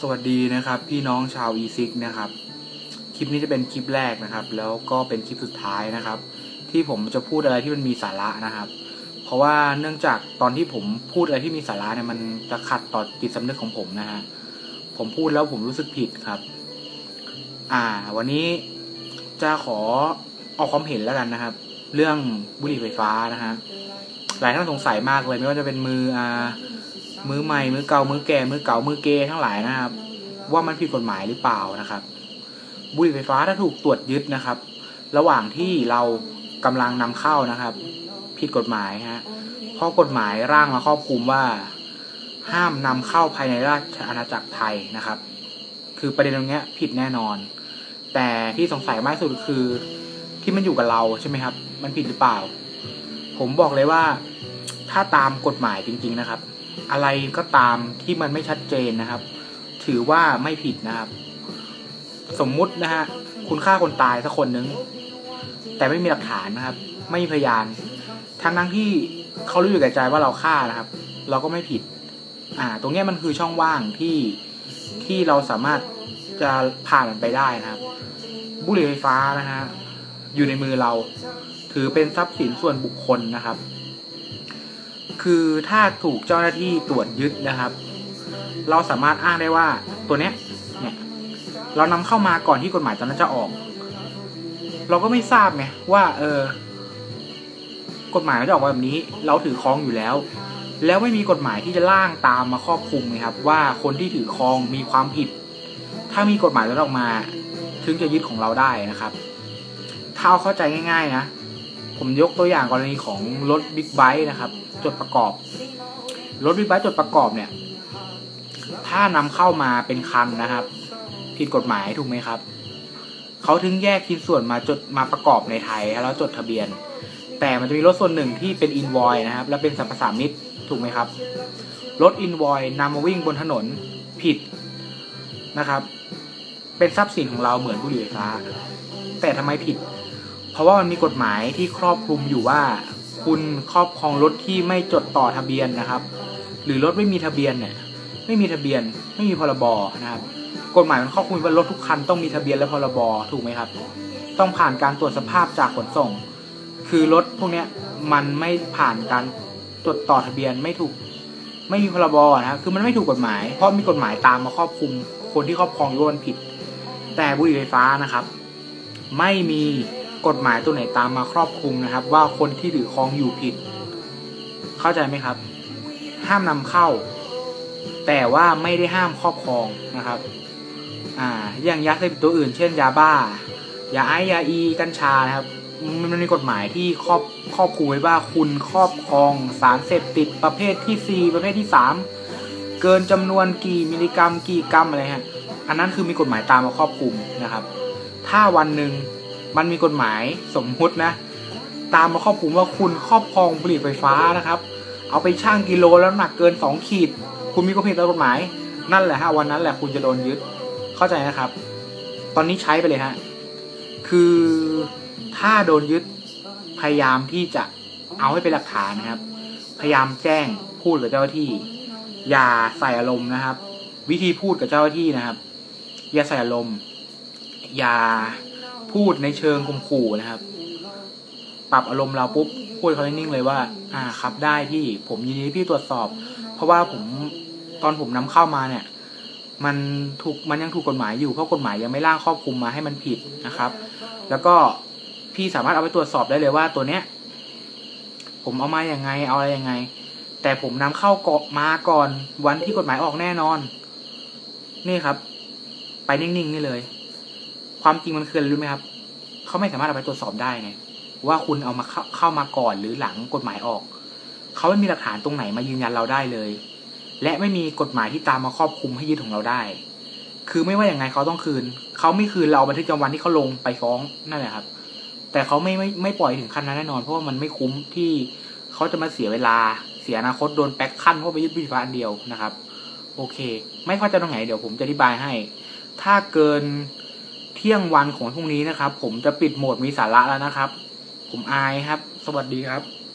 สวัสดีนะครับ พี่น้องชาว e ซิกนะครับ คลิปนี้จะเป็นคลิปแรกนะครับ แล้วก็เป็นคลิปสุดท้ายนะครับ ที่ผมจะพูดอะไรที่มันมีสาระนะครับ เพราะว่าเนื่องจากตอนที่ผมพูดอะไรที่มีสาระเนี่ยมันจะขัดต่อจิตสำนึกของผมนะฮะผมพูดแล้วผมรู้สึกผิดครับ อ่า วันนี้จะขอออกความเห็นแล้วกันนะครับ เรื่องบุหรี่ไฟฟ้านะฮะหลายท่านสงสัยมากเลยไม่ว่าจะเป็นมืออ่า มือใหม่มือเก่ามือแก่มือเก่ามือเกย์ทั้งหลายนะครับ ว่ามันผิดกฎหมายหรือเปล่านะครับ บุหรี่ไฟฟ้าถ้าถูกตรวจยึดนะครับ ระหว่างที่เรากำลังนำเข้านะครับ ผิดกฎหมายฮะเพราะกฎหมายร่างมาครอบคลุมว่า ห้ามนำเข้าภายในราชอาณาจักรไทยนะครับ คือประเด็นตรงนี้ผิดแน่นอน แต่ที่สงสัยมากสุดคือที่มันอยู่กับเราใช่ไหมครับ มันผิดหรือเปล่า ผมบอกเลยว่าถ้าตามกฎหมายจริง ๆนะครับ อะไรก็ตามที่มันไม่ชัดเจนนะครับ ถือว่าไม่ผิดนะครับ สมมุตินะฮะคุณฆ่าคนตายสักคนนึง แต่ไม่มีหลักฐานนะครับ ไม่มีพยานทั้งทั้งที่เขารู้อยู่แก่ใจว่าเราฆ่านะครับ เราก็ไม่ผิด อ่า ตรงนี้มันคือช่องว่างที่ที่เราสามารถจะผ่านมันไปได้นะครับ บุหรี่ไฟฟ้านะฮะอยู่ในมือเรา ถือเป็นทรัพย์สินส่วนบุคคลนะครับ คือถ้าถูกเจ้าหน้าที่ตรวจยึดนะครับ เราสามารถอ้างได้ว่าตัวเนี้ยเนี่ยเรานำเข้ามาก่อนที่กฎหมายตอนนั้นจะออก เราก็ไม่ทราบไงว่าเออกฎหมายมันจะออกมาแบบนี้ เราถือครองอยู่แล้ว แล้วไม่มีกฎหมายที่จะล่างตามมาครอบคลุมนะครับ ว่าคนที่ถือครองมีความผิด ถ้ามีกฎหมายนั้นออกมา ถึงจะยึดของเราได้นะครับถ้าเอาเข้าใจง่าย ๆ นะ ผมยกตัวอย่างกรณีของรถบิ๊กไบค์นะครับ จดประกอบ รถบิ๊กไบค์จดประกอบเนี่ย ถ้านำเข้ามาเป็นคันนะครับ ผิดกฎหมายถูกไหมครับ เขาถึงแยกชิ้นส่วนมาจดมาประกอบในไทยแล้วจดทะเบียน แต่มันจะมีรถส่วนหนึ่งที่เป็นอินวอยนะครับ และเป็นสรรพสามิตรถูกไหมครับ รถอินวอยนำมาวิ่งบนถนนผิดนะครับ เป็นทรัพย์สินของเราเหมือนบุหรี่ไฟฟ้า แต่ทำไมผิด เพราะว่ามันมีกฎหมายที่ครอบคลุมอยู่ว่า คุณครอบครองรถที่ไม่จดต่อทะเบียนนะครับ หรือรถไม่มีทะเบียนเนี่ยไม่มีทะเบียน ไม่มีพรบนะครับ กฎหมายมันครอบคลุมว่ารถทุกคันต้องมีทะเบียนและพรบถูกไหมครับ ต้องผ่านการตรวจสภาพจากขนส่ง คือรถพวกเนี้ยมันไม่ผ่านการตรวจต่อทะเบียนไม่ถูก ไม่มีพรบนะครับคือมันไม่ถูกกฎหมาย เพราะมีกฎหมายตามมาครอบคลุมคนที่ครอบครองรถผิด แต่บุหรี่ไฟฟ้านะครับ ไม่มี กฎหมายตัวไหนตามมาครอบคลุมนะครับ ว่าคนที่ถือครองอยู่ผิด เข้าใจไหมครับ ห้ามนำเข้า แต่ว่าไม่ได้ห้ามครอบครองนะครับ อ่า อย่างยาเสพติดตัวอื่น เช่นยาบ้ายาไอยาอีกัญชานะครับมันมีกฎหมายที่ครอบครอบคลุมไว้ว่าคุณครอบครองสารเสพติดประเภทที่ 4 ประเภทที่ 3 เกินจำนวนกี่มิลลิกรัม กี่กรัมอะไรฮะอันนั้นคือมีกฎหมายตามมาครอบคลุมนะครับ ถ้าวันหนึ่ง มันมีกฎหมายสมมุตินะ ตามมาครอบคลุมว่าคุณครอบครองบุหรี่ไฟฟ้านะครับ เอาไปช่างกิโลแล้วหนักเกิน 2 ขีด คุณมีความผิดตามกฎหมาย นั่นแหละฮะวันนั้นแหละคุณจะโดนยึดเข้าใจนะครับ ตอนนี้ใช้ไปเลยฮะคือถ้าโดนยึดพยายามที่จะเอาให้เป็นหลักฐานนะครับ พยายามแจ้งพูดกับเจ้าหน้าที่ อย่าใส่อารมณ์นะครับ วิธีพูดกับเจ้าหน้าที่นะครับ อย่าใส่อารมณ์ อย่า พูดในเชิงข่มขู่นะครับ ปรับอารมณ์เราปุ๊บพูดเขานิ่งเลยว่า อ่าครับได้พี่ผมยินดีพี่ตรวจสอบ เพราะว่าผมตอนผมนำเข้ามาเนี่ย มันถูกมันยังถูกกฎหมายอยู่เพราะกฎหมายยังไม่ร่างครอบคลุมมาให้มันผิดนะครับ แล้วก็พี่สามารถเอาไปตรวจสอบได้เลยว่าตัวเนี้ย ผมเอามาอย่างไงเอาอะไรยังไง แต่ผมนำเข้าเกาะมาก่อนวันที่กฎหมายออกแน่นอน นี่ครับ ไปนิ่งๆนี่เลย ความจริงมันคืออะไรรู้ไหมครับเขาไม่สามารถเอาไปตรวจสอบได้ไงว่าคุณเอามาเข้าเข้ามาก่อนหรือหลังกฎหมายออกเขาไม่มีหลักฐานตรงไหนมายืนยันเราได้เลย และไม่มีกฎหมายที่ตามมาครอบคุมให้ยึดของเราได้ คือไม่ว่าอย่างไงเขาต้องคืนเขาไม่คืนเราบันทึกจำวันที่เขาลงไปฟ้องนั่นแหละครับ แต่เขาไม่ไม่ไม่ปล่อยถึงขั้นนั้นแน่นอน เพราะว่ามันไม่คุ้มที่เขาจะมาเสียเวลาเสียอนาคตโดนแป๊กขั้นเพราะไปยึดบุหรี่ไฟฟ้าอันเดียวนะครับ โอเค ไม่เข้าใจตรงไหนเดี๋ยวผมจะอธิบายให้ ถ้าเกิน เที่ยงวันของพรุ่งนี้นะครับ ผมจะปิดโหมดมีสาระแล้วนะครับ ผมอายครับ สวัสดีครับ